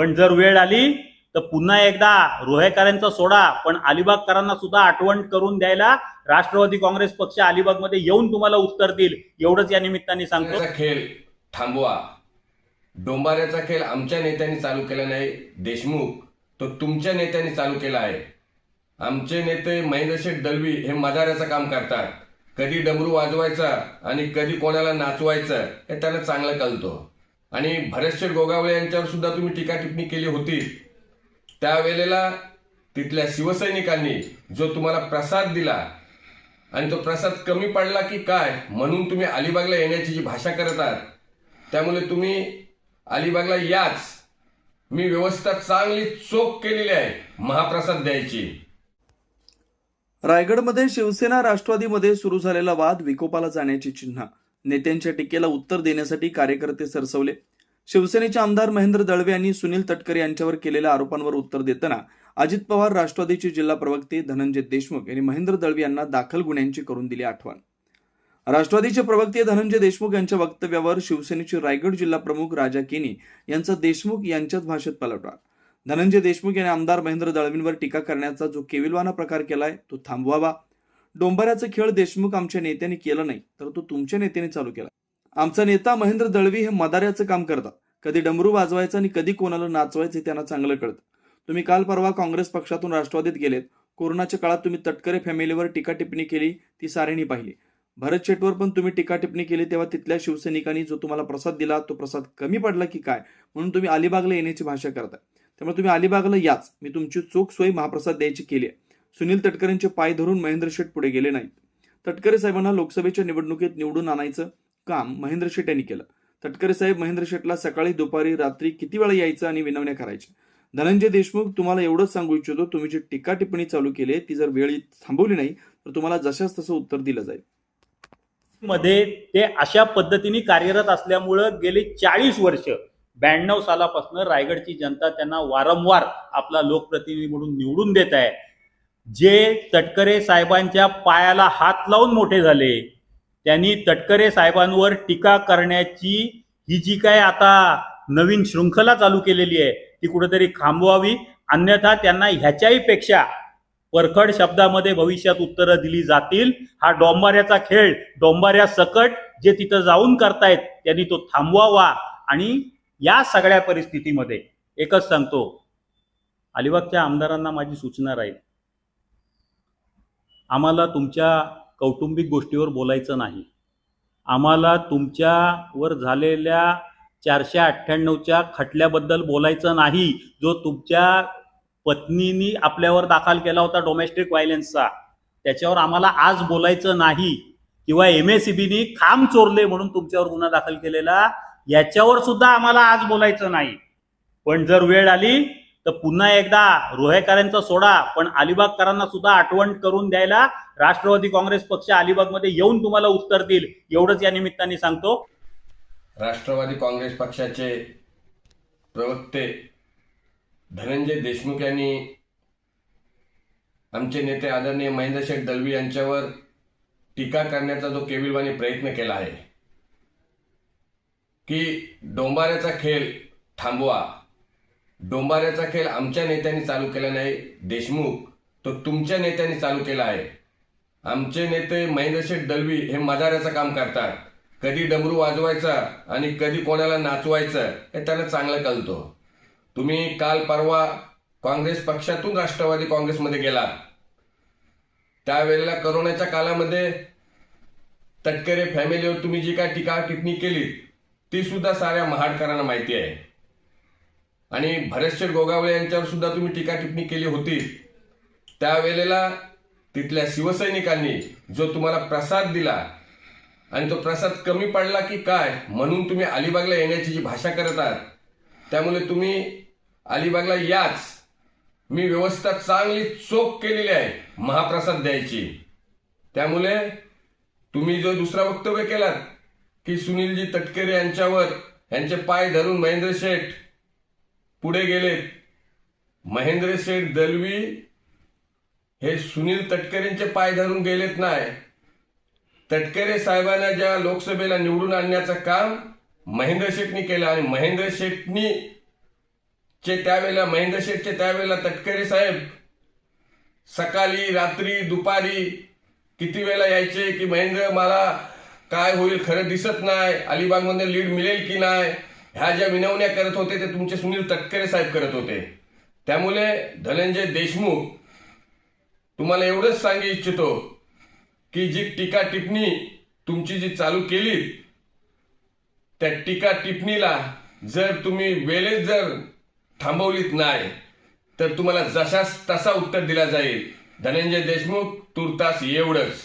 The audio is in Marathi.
पण जर वेळ आली तर पुन्हा एकदा रोहेकरांचा सोडा पण अलिबागकरांना सुद्धा आठवण करून द्यायला राष्ट्रवादी काँग्रेस पक्ष अलिबागमध्ये येऊन तुम्हाला उत्तर देईल. एवढंच या निमित्ताने सांगतो. खेळ थांबवा. डोंबाऱ्याचा खेळ आमच्या नेत्यांनी चालू केला नाही. देशमुख तो तुमच्या नेत्यांनी चालू केला आहे. आमचे नेते महेंद्र शेठ दलवी हे मदाऱ्याचं काम करतात. कधी डमरू वाजवायचा आणि कधी कोणाला नाचवायचं हे त्याला चांगलं कळतो. आणि भरेश्चर गोगावळे यांच्यावर सुद्धा तुम्ही टीका टिप्पणी केली होती. त्यावेळेला तिथल्या शिवसैनिकांनी जो तुम्हाला प्रसाद दिला आणि तो प्रसाद कमी पडला की काय म्हणून तुम्ही अलिबागला येण्याची जी भाषा करत आहात त्यामुळे तुम्ही अलिबागला याच. मी व्यवस्था चांगली चोख केलेली आहे. महाप्रसाद द्यायची. रायगडमध्ये शिवसेना राष्ट्रवादीमध्ये सुरू झालेला वाद विकोपाला जाण्याची चिन्ह. नेत्यांच्या टीकेला उत्तर देण्यासाठी कार्यकर्ते सरसवले. शिवसेनेचे आमदार महेंद्र दळवे यांनी सुनील तटकरे यांच्यावर केलेल्या आरोपांवर उत्तर देताना अजित पवार राष्ट्रवादीचे जिल्हा प्रवक्ते धनंजय देशमुख यांनी महेंद्र दळवे यांना दाखल गुन्ह्यांची करून दिली आठवण. राष्ट्रवादीचे प्रवक्ते धनंजय देशमुख यांच्या वक्तव्यावर शिवसेनेचे रायगड जिल्हा प्रमुख राजा केनी यांचा देशमुख यांच्याच भाषेत पलटवार. धनंजय देशमुख यांनी आमदार महेंद्र दळवींवर टीका करण्याचा जो केविलवाना प्रकार केलाय तो थांबवावा. डोंबऱ्याचा खेळ देशमुख आमच्या नेत्याने केला नाही तर तो तुमच्या नेत्याने चालू केला. आमचा नेता महेंद्र दळवी हे मदाऱ्याचं काम करतात. कधी डमरू वाजवायचं आणि कधी कोणाला नाचवायचं हे त्यांना चांगलं कळतं. तुम्ही काल परवा काँग्रेस पक्षातून राष्ट्रवादीत गेलेत. कोरोनाच्या काळात तुम्ही तटकरे फॅमिलीवर टीका टिप्पणी केली ती साऱ्यांनी पाहिली. भरत शेटवर पण तुम्ही टीका टिप्पणी केली तेव्हा तिथल्या शिवसैनिकांनी जो तुम्हाला प्रसाद दिला तो प्रसाद कमी पडला की काय? म्हणून तुम्ही अलिबागला येण्याची भाषा करताय. त्यामुळे तुम्ही अलिबागला याच. मी तुमची चोख सोय महाप्रसाद द्यायची केली आहे. सुनील तटकरेंचे पाय धरून महेंद्र शेठ पुढे गेले नाहीत. तटकरे साहेबांना लोकसभेच्या निवडणुकीत निवडून आणायचं काम महेंद्र शेठ यांनी केलं. तटकरे साहेब महेंद्र शेठला सकाळी दुपारी रात्री किती वेळा यायचं आणि विनवण्या करायच्या? धनंजय देशमुख तुम्हाला एवढंच सांगू इच्छितो तुम्ही जी टीका टिप्पणी चालू केली ती जर वेळ थांबवली नाही तर तुम्हाला जशाच तसं उत्तर दिलं जाईल. मध्ये ते अशा पद्धतीने कार्यरत असल्यामुळं गेली चाळीस वर्ष ब्याण्णव सालापासून रायगडची जनता त्यांना वारंवार आपला लोकप्रतिनिधी म्हणून निवडून देत आहे. जे तटकरे साहेबांच्या पायाला हात लावून मोठे झाले त्यांनी तटकरे साहेबांवर टीका करण्याची ही जी काय आता नवीन शृंखला चालू केलेली आहे ती कुठेतरी थांबवावी. अन्यथा त्यांना ह्याच्याही पेक्षा परखड शब्दामध्ये भविष्यात उत्तरं दिली जातील. हा डोंबाऱ्याचा खेळ डोंबाऱ्या सकट जे तिथं जाऊन करतायत त्यांनी तो थांबवावा. आणि या सगळ्या परिस्थितीमध्ये एकच सांगतो अलिबागच्या आमदारांना माझी सूचना राहील. आम्हाला तुमच्या कौटुंबिक गोष्टीवर बोलायचं नाही. आम्हाला तुमच्यावर झालेल्या चारशे अठ्ठ्याण्णवच्या खटल्याबद्दल बोलायचं नाही जो तुमच्या पत्नीनी आपल्यावर दाखल केला होता डोमेस्टिक व्हायलेन्सचा त्याच्यावर आम्हाला आज बोलायचं नाही किंवा एम एस सी बीनी खांब चोरले म्हणून तुमच्यावर गुन्हा दाखल केलेला याच्यावर सुद्धा आम्हाला आज बोलायचं नाही. पण जर वेळ आली तर पुन्हा एकदा रोहेकरांचा सोडा पण अलिबागकरांना सुद्धा आठवण करून द्यायला राष्ट्रवादी काँग्रेस पक्ष अलिबागमध्ये येऊन तुम्हाला उत्तर देईल एवढंच या निमित्ताने सांगतो. राष्ट्रवादी काँग्रेस पक्षाचे प्रवक्ते धनंजय देशमुख यांनी आमचे नेते आदरणीय महेंद्र शेठ दलवी यांच्यावर टीका करण्याचा जो केविलवाणी प्रयत्न केला आहे की डोंबाऱ्याचा खेळ थांबवा. डोंबाऱ्याचा खेळ आमच्या नेत्यांनी चालू केला नाही. देशमुख तो तुमच्या नेत्यांनी चालू केला आहे. आमचे नेते महेंद्र शेठ दलवी हे मदाऱ्याचं काम करतात. कधी डमरू वाजवायचा आणि कधी कोणाला नाचवायचं हे त्यांना चांगलं कळतो. तुम्ही काल परवा काँग्रेस पक्षातून राष्ट्रवादी काँग्रेसमध्ये गेला. त्यावेळेला करोनाच्या काळामध्ये तटकरे फॅमिलीवर तुम्ही जी काय टीका टिप्पणी केली ती सुद्धा साऱ्या महाडकरांना माहिती आहे. आणि भरतशेठ गोगावळे यांच्यावर सुद्धा तुम्ही टीका टिप्पणी केली होती. त्यावेळेला तिथल्या शिवसैनिकांनी जो तुम्हाला प्रसाद दिला आणि तो प्रसाद कमी पडला की काय म्हणून तुम्ही अलिबागला येण्याची जी भाषा करत आहात त्यामुळे तुम्ही अलिबागला याच. मी व्यवस्था चांगली चोख केलेली आहे महाप्रसाद द्यायची. त्यामुळे तुम्ही जो दुसरा वक्तव्य केलात की सुनीलजी तटकरे यांच्यावर यांचे पाय धरून महेंद्र शेठ पुढे गेलेत महेंद्र शेठ दलवी हे सुनील तटकरेंचे पाय धरून गेलेत नाही तटकरे साहेबांना ज्या लोकसभेला निवडून आणण्याचं काम महेंद्र शेठनी केलं आणि महेंद्र शेठनी चे त्यावेळेला महेंद्र शेठचे त्यावेळेला तटकरे साहेब सकाळी रात्री दुपारी किती वेळा यायचे की महेंद्र मला काय होईल खरं दिसत नाही अलिबागमध्ये लीड मिळेल की नाही ह्या ज्या विनवण्या करत होते ते तुमचे सुनील तटकरे साहेब करत होते. त्यामुळे धनंजय देशमुख तुम्हाला एवढंच सांगू इच्छितो की जी टीका टिप्पणी तुमची जी चालू केली त्या टीका टिप्पणीला जर तुम्ही वेळेत जर थांबवलीत नाही तर तुम्हाला जशास तसा उत्तर दिला जाईल. धनंजय देशमुख तुर्तास एवढंच.